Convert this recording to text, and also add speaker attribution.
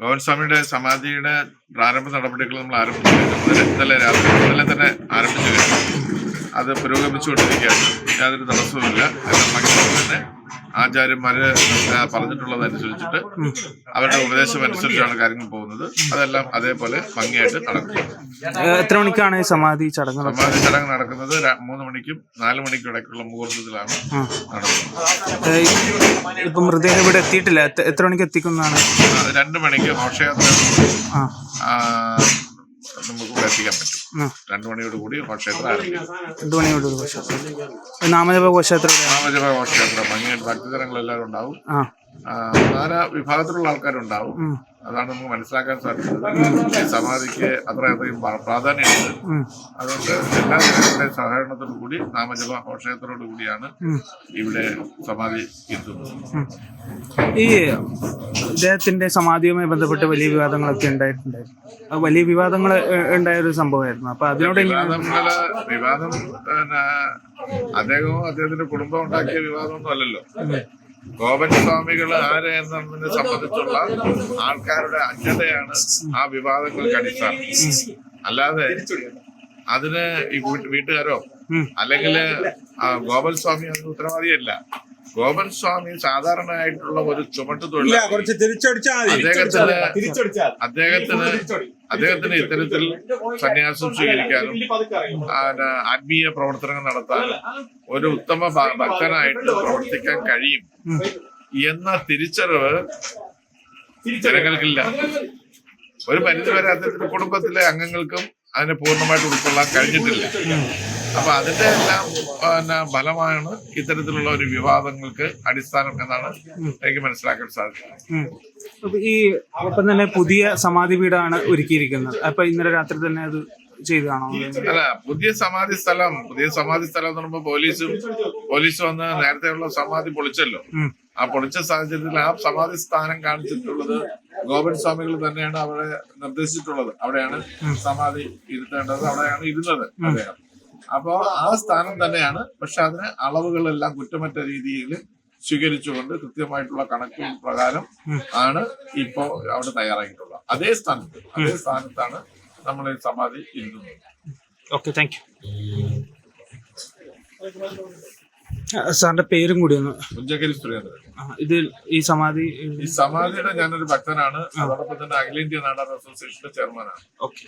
Speaker 1: ഗോവിന്ദസ്വാമിയുടെ സമാധിയുടെ പ്രാരംഭ നടപടികൾ നമ്മൾ ആരംഭിച്ചു. ഇന്നലെ രാത്രി ഇന്നലെ തന്നെ ആരംഭിച്ചു. കഴിഞ്ഞു അത് പുരോഗമിച്ചുകൊണ്ടിരിക്കുകയാണ്. യാതൊരു തടസ്സവുമില്ല. തന്നെ ആചാര്യന്മാര് പറഞ്ഞിട്ടുള്ളത് അനുസരിച്ചിട്ട് അവരുടെ ഉപദേശം അനുസരിച്ചാണ് കാര്യങ്ങൾ പോകുന്നത്. അതെല്ലാം അതേപോലെ ഭംഗിയായിട്ട് നടക്കും.
Speaker 2: എത്ര മണിക്കാണ് സമാധി ചടങ്ങ്
Speaker 1: സമാധി ചടങ്ങ് നടക്കുന്നത് മൂന്ന് മണിക്കും നാല് മണിക്കും ഇടയ്ക്കുള്ള മുഹൂർത്തത്തിലാണ് നടക്കുന്നത്.
Speaker 2: ഇപ്പൊ മൃതദേഹം ഇവിടെ എത്തിയിട്ടില്ല. എത്ര- മണിക്ക് എത്തിക്കുന്നതാണ്
Speaker 1: രണ്ടു മണിക്ക് ഘോഷയാത്ര നമുക്ക് ഇവിടെ എത്തിക്കാൻ പറ്റും.
Speaker 2: ആ.
Speaker 1: രണ്ടു മണിയോട് കൂടി ഘോഷയാത്ര ആരംഭിക്കും.
Speaker 2: രണ്ടു മണിയോട് ഒരു ഘോഷയാത്ര നാമജപ ഘോഷയാത്ര?
Speaker 1: നാമജപ ഘോഷയാത്ര. ഭംഗിയായിട്ട് ഭക്തജനങ്ങളെല്ലാവരും ഉണ്ടാവും. നാനാ വിഭാഗത്തിലുള്ള ആൾക്കാരുണ്ടാവും. അതാണ് നമുക്ക് മനസ്സിലാക്കാൻ സാധിക്കുന്നത് സമാധിക്ക് അത്രയധികം പ്രാ- പ്രാധാന്യമുണ്ട്. അതുകൊണ്ട് എല്ലാ ജനങ്ങളുടെയും സഹകരണത്തോടു കൂടി നാമജപ ഘോഷയാത്രയോടു കൂടിയാണ് ഇവിടെ സമാധി എത്തുന്നത്.
Speaker 2: ഈ അദ്ദേഹത്തിന്റെ സമാധിയുമായി ബന്ധപ്പെട്ട് വലിയ വിവാദങ്ങളൊക്കെ ഉണ്ടായിട്ടുണ്ടായിരുന്നു വലിയ വിവാദങ്ങൾ ഉണ്ടായ ഒരു സംഭവമായിരുന്നു. അപ്പൊ അതിനോട്
Speaker 1: വിവാദങ്ങൾ വിവാദം അദ്ദേഹവും അദ്ദേഹത്തിന്റെ കുടുംബം ഉണ്ടാക്കിയ വിവാദമൊന്നും അല്ലല്ലോ. ഗോപൻ സ്വാമികൾ ആര് എന്നതിനെ സംബന്ധിച്ചുള്ള ആൾക്കാരുടെ അജ്ഞതയാണ് ആ വിവാദങ്ങൾക്ക് അടിസ്ഥാനം അല്ലാതെ അതിന് ഈ വീട്ടുകാരോ അല്ലെങ്കിൽ ഗോപൻ സ്വാമി അതിന് ഉത്തരവാദിയല്ല. ഗോപൻ സ്വാമി സാധാരണയായിട്ടുള്ള ഒരു ചുമട്ട് തൊഴിലാളി. അദ്ദേഹത്തിന് അദ്ദേഹത്തിന് അദ്ദേഹത്തിന് ഇത്തരത്തിൽ സന്യാസം സ്വീകരിക്കാനും ആത്മീയ പ്രവർത്തനങ്ങൾ നടത്താനും ഒരു ഉത്തമ ഭക്തനായിട്ട് പ്രവർത്തിക്കാൻ കഴിയും എന്ന തിരിച്ചറിവ് ജനങ്ങൾക്കില്ല. ഒരു പരിധിവരെ അദ്ദേഹത്തിന്റെ കുടുംബത്തിലെ അംഗങ്ങൾക്കും അതിനെ പൂർണമായിട്ട് ഉൾക്കൊള്ളാൻ കഴിഞ്ഞിട്ടില്ല. അപ്പൊ അതിന്റെ എല്ലാം പിന്നെ ഫലമാണ് ഇത്തരത്തിലുള്ള ഒരു വിവാദങ്ങൾക്ക് അടിസ്ഥാനം എന്നാണ് എനിക്ക് മനസ്സിലാക്കാൻ സാധിക്കുന്നത്
Speaker 2: അപ്പൊ ഈ ഒപ്പം തന്നെ പുതിയ സമാധി വീടാണ് ഒരുക്കിയിരിക്കുന്നത്. അപ്പൊ ഇന്നലെ രാത്രി തന്നെ അത് ചെയ്തതാണോ?
Speaker 1: അല്ല പുതിയ സമാധി സ്ഥലം പുതിയ സമാധി സ്ഥലം എന്ന് പറയുമ്പോൾ പോലീസും പോലീസ് വന്ന് നേരത്തെയുള്ള സമാധി പൊളിച്ചല്ലോ. ആ പൊളിച്ച സാഹചര്യത്തിൽ ആ സമാധി സ്ഥാനം കാണിച്ചിട്ടുള്ളത് ഗോവിന്ദ് സ്വാമികൾ തന്നെയാണ് അവിടെ നിർദ്ദേശിച്ചിട്ടുള്ളത്. അവിടെയാണ് സമാധി ഇരുത്തേണ്ടത് അവിടെയാണ് ഇരുന്നത് അദ്ദേഹം. അപ്പോ ആ സ്ഥാനം തന്നെയാണ്. പക്ഷെ അതിന് അളവുകളെല്ലാം കുറ്റമറ്റ രീതിയിൽ സ്വീകരിച്ചുകൊണ്ട് കൃത്യമായിട്ടുള്ള കണക്കുകൾ പ്രകാരം ആണ് ഇപ്പോ അവിടെ തയ്യാറാക്കിയിട്ടുള്ളത് അതേ സ്ഥാനത്ത് അതേ സ്ഥാനത്താണ് നമ്മൾ ഈ സമാധി ഇരുന്നത്.
Speaker 2: ഓക്കെ താങ്ക് യു സാറിന്റെ പേരും കൂടി ഒന്ന്.
Speaker 1: കുഞ്ചക്കരി സുരേന്ദ്രൻ.
Speaker 2: ഇത് ഈ സമാധി
Speaker 1: ഈ സമാധിയുടെ ഞാനൊരു ഭക്തനാണ്. അതോടൊപ്പം തന്നെ അഖിലേന്ത്യാ നാടാർ അസോസിയേഷന്റെ ചെയർമാനാണ്.
Speaker 2: ഓക്കെ